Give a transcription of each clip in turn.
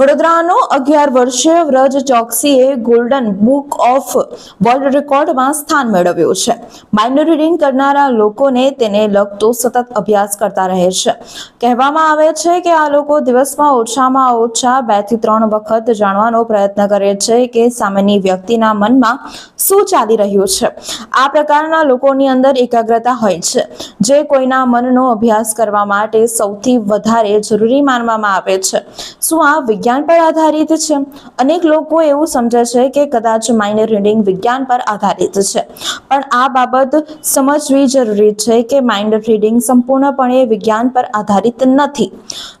વડોદરાનો અગિયાર વર્ષીય વ્રજ ચોકસીએ ગોલ્ડન બુક ઓફ વર્લ્ડ રેકોર્ડમાં સ્થાન મેળવ્યું છે. માઇનર રીડિંગ કરનારા લોકોને તેને લગતો સતત અભ્યાસ કરતા રહે છે. કહેવામાં આવે છે કે આ લોકો દિવસમાં ઓછામાં ઓછા બેથી ત્રણ વખત જાણવાનો પ્રયત્ન કરે છે કે સામેની વ્યક્તિના મનમાં શું ચાલી રહ્યું છે. આ પ્રકારના લોકોની અંદર એકાગ્રતા હોય છે. જે કોઈના મનનો અભ્યાસ કરવા માટે સૌથી વધારે જરૂરી માનવામાં આવે છે. શું આ વિજ્ઞાન પર આધારિત છે. અનેક લોકો એવું સમજે છે કે કદાચ માઇનર રીડિંગ વિજ્ઞાન પર આધારિત છે. પણ આ બાબત સમજવી જરૂરી છે કે માઇનર રીડિંગ સંપૂર્ણપણે વિજ્ઞાન પર આધારિત નથી.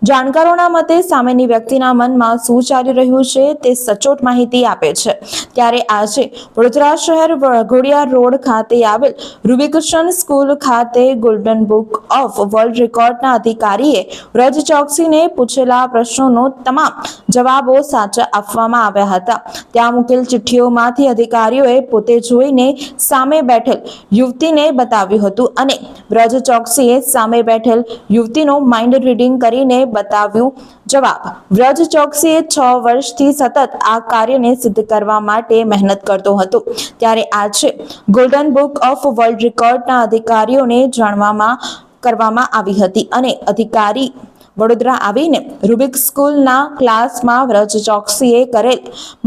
જાણકારોના મતે સામેની વ્યક્તિના મનમાં શું ચાલી રહ્યું છે તે સચોટ માહિતી આપે છે. ત્યારે આજે વડોદરા શહેર વઘોડિયા રોડ ખાતે આવેલ રૂબીકૃષ્ણ સ્કૂલ ખાતે ગોલ્ડન બુક ઓફ વર્લ્ડ રેકોર્ડના અધિકારીએ રજ ચોકસીને પૂછેલા પ્રશ્નોનો તમામ જવાબો સાચા આપવામાં આવ્યા હતા. ત્યાં મુકેલ ચિઠ્ઠીઓમાંથી અધિકારીઓએ પોતે જોઈને સામે બેઠેલ યુવતીને બતાવ્યું હતું અને વ્રજ ચોકસીએ સામે બેઠેલ યુવતીનું માઇન્ડ રીડિંગ કરીને બતાવ્યું જવાબ. વ્રજ ચોકસીએ છ વર્ષથી સતત આ કાર્યને સિદ્ધ કરવા માટે મહેનત કરતો હતો. ત્યારે આજે ગોલ્ડન બુક ઓફ વર્લ્ડ રેકોર્ડના અધિકારીઓને જાણવામાં કરવામાં આવી હતી અને અધિકારી વડોદરા આવીને રૂબિક સ્કૂલના ક્લાસમાં વ્રજ ચોકસીએ કરેલ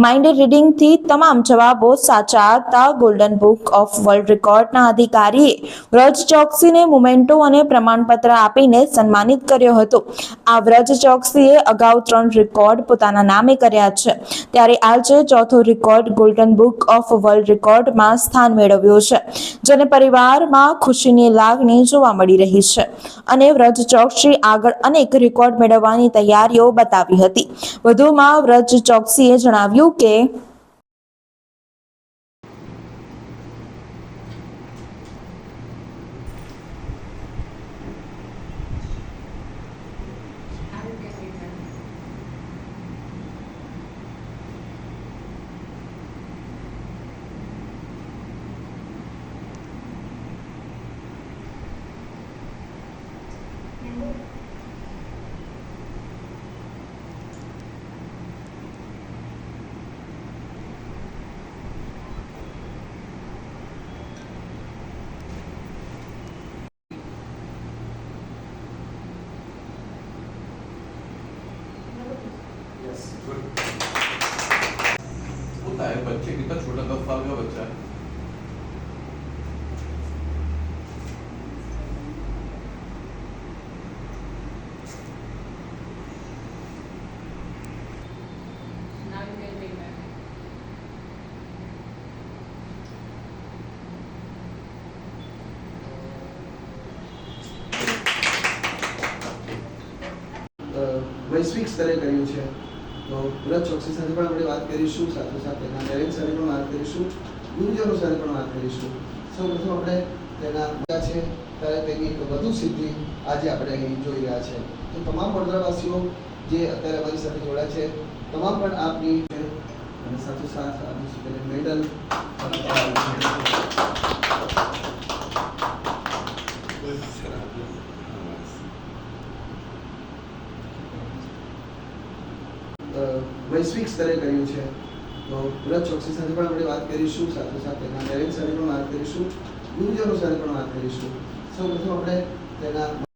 માઇન્ડેડ રીડિંગથી તમામ જવાબો સાચા હતા ગોલ્ડન બુક ઓફ વર્લ્ડ રેકોર્ડના અધિકારીએ વ્રજ ચોકસીને મુમેન્ટો અને પ્રમાણપત્ર આપીને સન્માનિત કર્યો હતો. આ વ્રજ ચોકસીએ અગાઉ ત્રણ રેકોર્ડ પોતાના નામે કર્યા છે. ત્યારે આજે ચોથો record golden book of world રેકોર્ડમાં સ્થાન મેળવ્યું છે. જેને પરિવારમાં ખુશીની લાગણી જોવા મળી રહી છે. અને વ્રજ ચોકસી આગળ અનેક રેકોર્ડ મેળવવાની તૈયારીઓ બતાવી હતી. વધુમાં વ્રજ ચોકસીએ જણાવ્યું કે यस गुड होता है बच्चे कितना छोटा दस साल का बच्चा है Now you can take back. અ, વૈશ્વિક સ્તરે કર્યું છે તો વ્રત ચોકસી સાથે પણ આપણે વાત કરીશું, સાથે સાથે એના પેરેન્ટ્સ સાથે પણ વાત કરીશું ગુરુજનો સાથે પણ વાત કરીશું. સૌપ્રથમ આપણે તેના પિતા છે, ત્યારે તેની વધુ સિદ્ધિ આજે આપણે અહીં જોઈ રહ્યા છે. તો તમામ વડોદરાવાસીઓ જે અત્યારે અમારી સાથે જોડાયા છે, તમામ પણ આપની અને સાથોસાથ આપની મેડલ પણ અપાવ્યું છે. અ, વૈશ્વિક સ્તરે કર્યું છે. તો વ્રત ચોકસી સાથે પણ આપણે વાત કરીશું, સાથે સાથે એના પેરેન્ટ્સ સાથે પણ વાત કરીશું, ગુરુજનો સાથે પણ વાત કરીશું. સૌપ્રથમ આપણે તેના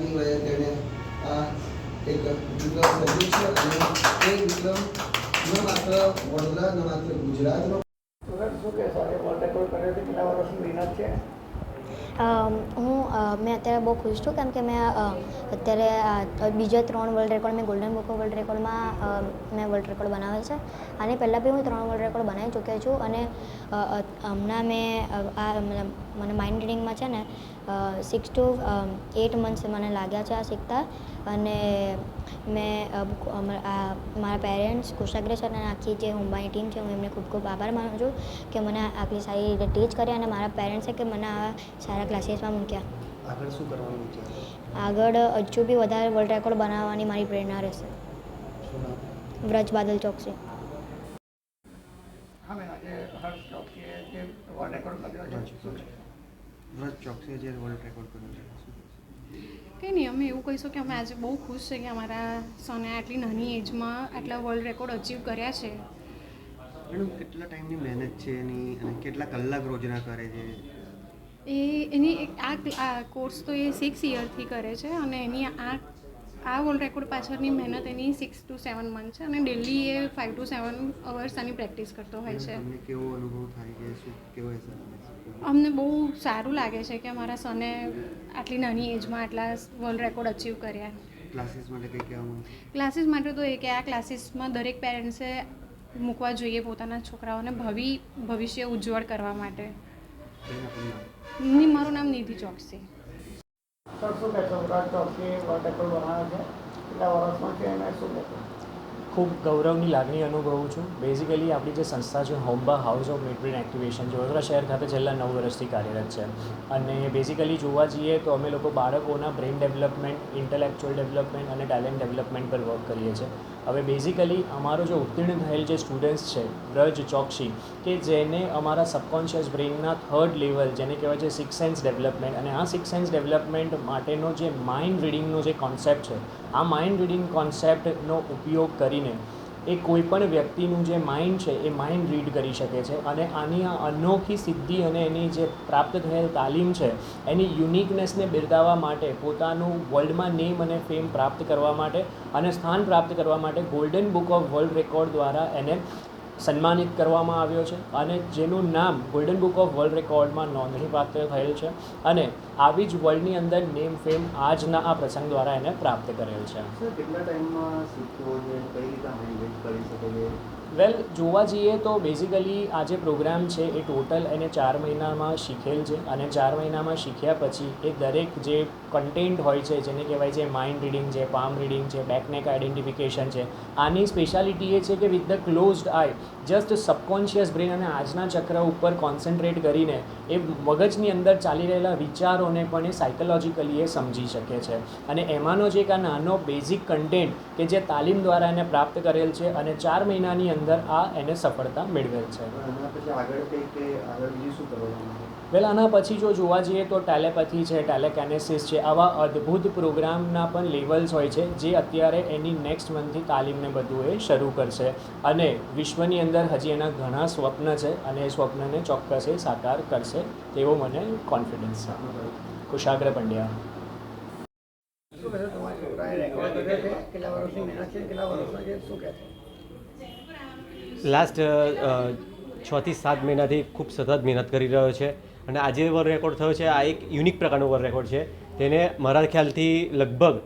તેણે આ એક વિક્રમ સર્જ્યું છે માત્ર વડોદરા ન માત્ર શું કહેશો? આજે વર્લ્ડ રેકોર્ડ મહેનત છે? હું મેં અત્યારે બહુ ખુશ છું કેમ કે મેં અત્યારે બીજા ત્રણ વર્લ્ડ રેકોર્ડ મેં ગોલ્ડન બુક ઓફ વર્લ્ડ રેકોર્ડમાં મેં વર્લ્ડ રેકોર્ડ બનાવેલ છે. અને પહેલાં બી હું ત્રણ વર્લ્ડ રેકોર્ડ બનાવી ચૂક્યો છું અને હમણાં મેં આ મને માઇન્ડ રીડિંગમાં છે ને સિક્સ ટુ એટ મંથ્સ મને લાગ્યા છે આ શીખતા. અને મેં આ, મારા પેરેન્ટ્સ કુશાગ્રેસ અને આખી જે હુંબાની ટીમ છે હું એમને ખૂબ ખૂબ આભાર માનું છું કે મને આટલી સારી રીતે ટીચ કરી અને મારા પેરેન્ટ્સે કે મને આવા સારા ક્લાસીસમાં મૂક્યા. આગળ શું કરવાનું વિચારો? આગળ હજુ બી વધારે વર્લ્ડ રેકોર્ડ બનાવવાની મારી પ્રેરણા રહેશે. શું નામ? વ્રજ બાદલ ચોકસી. હા મેં આજે હર્ષ ચોકસીએ જે વર્લ્ડ રેકોર્ડ કર્યો છે શું છે? વ્રત ચોકસીએ જે વર્લ્ડ રેકોર્ડ કર્યો છે શું કંઈ નહીં અમે એવું કહીશું કે અમે આજે બહુ ખુશ છે કે અમારા સને આટલી નાની એજમાં આટલા વર્લ્ડ રેકોર્ડ અચીવ કર્યા છે. મેડમ કેટલા ટાઈમની મહેનત છે એની અને કેટલા કલાક રોજના કરે છે? એ એની આ કોર્સ તો એ સિક્સ યરથી કરે છે અને એની આ આ વર્લ્ડ રેકોર્ડ પાછળની મહેનત એની સિક્સ ટુ સેવન મંથ છે અને ડેલી એ ફાઇવ ટુ સેવન અવર્સ આની પ્રેક્ટિસ કરતો હોય છે. કેવો અનુભવ થાય કે કેવો અમને બહુ સારું લાગે છે કે અમારા સને આટલી નાની એજમાં આટલા વર્લ્ડ રેકોર્ડ અચીવ કર્યા. ક્લાસીસ માટે કંઈ કહેવાનું ક્લાસીસ માટે તો એ કે આ ક્લાસીસમાં દરેક પેરેન્ટ્સે મૂકવા જોઈએ પોતાના છોકરાઓને ભવિ ભવિષ્ય ઉજ્જવળ કરવા માટે. ની મારું નામ નિધિ ચોકસી. ખૂબ ગૌરવની લાગણી અનુભવું છું. બેઝિકલી આપણી જે સંસ્થા છે હોમ્બા હાઉસ ઓફ મિડબ્રેન એક્ટિવેશન જે વડોદરા શહેર ખાતે છેલ્લા નવ વર્ષથી કાર્યરત છે. અને બેઝિકલી જોવા જઈએ તો અમે લોકો બાળકોના બ્રેઇન ડેવલપમેન્ટ ઇન્ટેલેક્ચ્યુઅલ ડેવલપમેન્ટ અને ટેલેન્ટ ડેવલપમેન્ટ પર વર્ક કરીએ છીએ. હવે બેઝિકલી અમારો જે ઉત્તીર્ણ થયેલ જે સ્ટુડન્ટ્સ છે, બ્રજ, ચોકસી, કે જેને અમારા સબકોન્શિયસ બ્રેઇનના થર્ડ લેવલ જેને કહેવાય છે સિક્સ સેન્સ ડેવલપમેન્ટ અને આ સિક્સ સેન્સ ડેવલપમેન્ટ માટેનો જે માઇન્ડ રીડિંગનો જે કોન્સેપ્ટ છે, આ માઇન્ડ રીડિંગ કોન્સેપ્ટનો ઉપયોગ કરીને એ કોઈ પણ વ્યક્તિનું જે માઇન્ડ છે, એ માઇન્ડ રીડ કરી શકે છે અને આની આ અનોખી સિદ્ધિ અને એની જે પ્રાપ્ત થયેલ તાલીમ છે, એની યુનિકનેસને બિરદાવવા માટે, પોતાનું વર્લ્ડમાં નેમ અને ફેમ પ્રાપ્ત કરવા માટે અને સ્થાન પ્રાપ્ત કરવા માટે golden book of world record દ્વારા એને સન્માનિત કરવામાં આવ્યો છે અને જેનું નામ ગોલ્ડન બુક ઓફ વર્લ્ડ રેકોર્ડમાં નોંધણી પ્રાપ્ત થયેલ છે અને આવી જ વર્લ્ડની અંદર નેમ ફેમ આજના આ પ્રસંગ દ્વારા એને પ્રાપ્ત કરેલ છે. કેટલા ટાઈમમાં મેનેજ કરી શકે છે વેલ જોવા જઈએ તો બેઝિકલી આ જે પ્રોગ્રામ છે, એ ટોટલ એને ચાર મહિનામાં શીખેલ છે અને ચાર મહિનામાં શીખ્યા પછી એ દરેક જે કન્ટેન્ટ હોય છે, જેને કહેવાય છે માઇન્ડ રીડિંગ છે પામ રીડિંગ છે બેકનેક આઈડેન્ટિફિકેશન છે, આની સ્પેશિયાલિટી એ છે કે with the closed eye just subconscious brain અને આજના ચક્ર ઉપર કોન્સન્ટ્રેટ કરીને એ મગજની અંદર ચાલી રહેલા વિચારોને પણ એ સાયકોલોજીકલી એ સમજી શકે છે. અને એમાંનો જે એક આ નાનો બેઝિક કન્ટેન્ટ કે જે તાલીમ દ્વારા એને પ્રાપ્ત કરેલ છે અને ચાર મહિનાની અંદર આ એને સફળતા મેળવેલ છે. એના પછી આગળ કંઈ કે આગળ બીજું શું કરવાનું? વેલ આના પછી જો જોવા જઈએ તો ટેલેપથી છે ટેલેકેનેસિસ છે આવા અદ્ભુત પ્રોગ્રામના પણ લેવલ્સ હોય છે જે અત્યારે એની નેક્સ્ટ મંથથી તાલીમને બધું એ શરૂ કરશે. અને વિશ્વની અંદર હજી એના ઘણા સ્વપ્ન છે અને એ સ્વપ્નને ચોક્કસ એ સાકાર કરશે તેવો મને કોન્ફિડન્સ છે. કુશાગ્ર પંડ્યા. છે? કેટલા વર્ષની મહેનત છે? કેટલા વર્ષના છે? શું કહેશો લાસ્ટ છથી સાત મહિનાથી ખૂબ સતત મહેનત કરી રહ્યો છે. અને આજે વર્લ્ડ રેકોર્ડ થયો છે, આ એક યુનિક પ્રકારનો વર્લ્ડ રેકોર્ડ છે. તેને મારા ખ્યાલથી લગભગ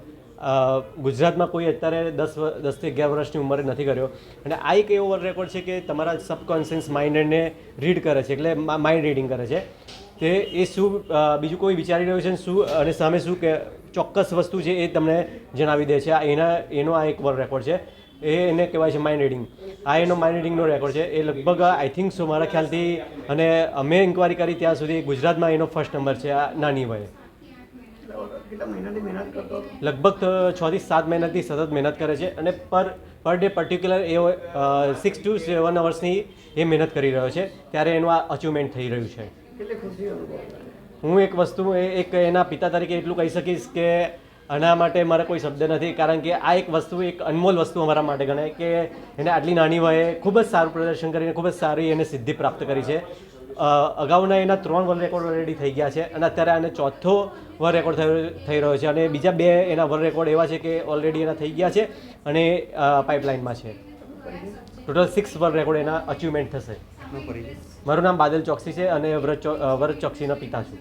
ગુજરાતમાં કોઈ અત્યારે દસ દસથી અગિયાર વર્ષની ઉંમરે નથી કર્યો. અને આ એક એવો વર્લ્ડ રેકોર્ડ છે કે તમારા સબકોન્શિયસ માઇન્ડને રીડ કરે છે, એટલે માઇન્ડ રીડિંગ કરે છે. કે એ શું બીજું કોઈ વિચારી રહ્યું છે શું, અને સામે શું કે ચોક્કસ વસ્તુ છે એ તમને જણાવી દે છે. આ એના, એનો આ એક વર્લ્ડ રેકોર્ડ છે. એ એને કહેવાય છે માઇન્ડ રીડિંગ આ એનો માઇન્ડ રીડિંગનો રેકોર્ડ છે એ લગભગ આઈ થિંક સો મારા ખ્યાલથી અને અમે ઇન્કવાયરી કરી ત્યાં સુધી ગુજરાતમાં એનો ફર્સ્ટ નંબર છે આ નાની વયે? લગભગ છ થી સાત મહિનાથી સતત મહેનત કરે છે અને પર પર ડે પર્ટિક્યુલર એ સિક્સ ટુ સેવન અવર્સની એ મહેનત કરી રહ્યો છે ત્યારે એનું આ અચીવમેન્ટ થઈ રહ્યું છે? હું એક વસ્તુ એક એના પિતા તરીકે એટલું કહી શકીશ કે આના માટે મારે કોઈ શબ્દ નથી કારણ કે આ એક વસ્તુ એક અનમોલ વસ્તુ અમારા માટે ગણાય કે એને આટલી નાની વયે ખૂબ જ સારું પ્રદર્શન કરીને ખૂબ જ સારી એને સિદ્ધિ પ્રાપ્ત કરી છે. અગાઉના એના ત્રણ વર્લ્ડ રેકોર્ડ ઓલરેડી થઈ ગયા છે અને અત્યારે આને ચોથો વર્લ્ડ રેકોર્ડ થઈ રહ્યો છે અને બીજા બે એના વર્લ્ડ રેકોર્ડ એવા છે કે ઓલરેડી એના થઈ ગયા છે અને પાઇપલાઇનમાં છે. ટોટલ સિક્સ વર્લ્ડ રેકોર્ડ એના અચીવમેન્ટ થશે. મારું નામ બાદલ ચોકસી છે અને વ્રજ વ્રત ચોકસીના પિતા છું.